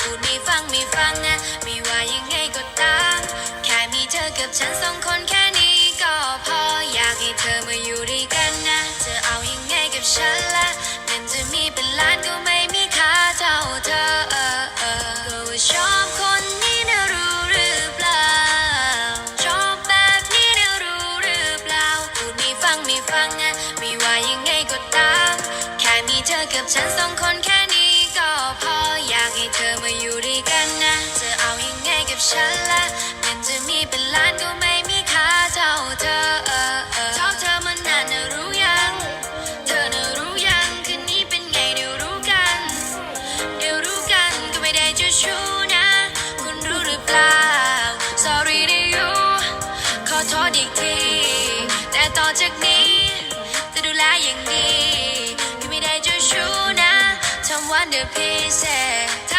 พูดไม่ฟังไม่ฟังนะไม่ว่ายังไงก็ตาม แค่มีเธอกับฉันสองคนแค่นี้ก็พออยากให้เธอมาอยู่ด้วยกันนะจะเอายังไงกับฉันละเงินจะมีเป็นล้านก็ไม่มีค่าเท่าเธอเออเออก็ว่าชอบคนนี้นะรู้หรือเปล่าชอบแบบนี้นะรู้หรือเปล่าพูดไม่ฟังไม่ฟังนะไม่ว่ายังไงก็ตาม แค่มีเธอกับฉันสองคนแค่นี้ก็พอากให้เธอมาอยู่ด้วยกันนะจะเอายังไงกับฉันละเงินจะมีเป็นล้านก็ไม่มีค่าเท่าเธอเออเออชอบเธอมานานนะรู้ยัง เธอน่ะรู้ยังคืนนี้เป็นไงเดี๋ยวรู้กัน เดี๋ยวรู้กันก็ไม่ได้จะชู้นะ คุณรู้หรือเปล่า sorry to you ขอโทษอีกที แต่ต่อจากนี้ ดีคือ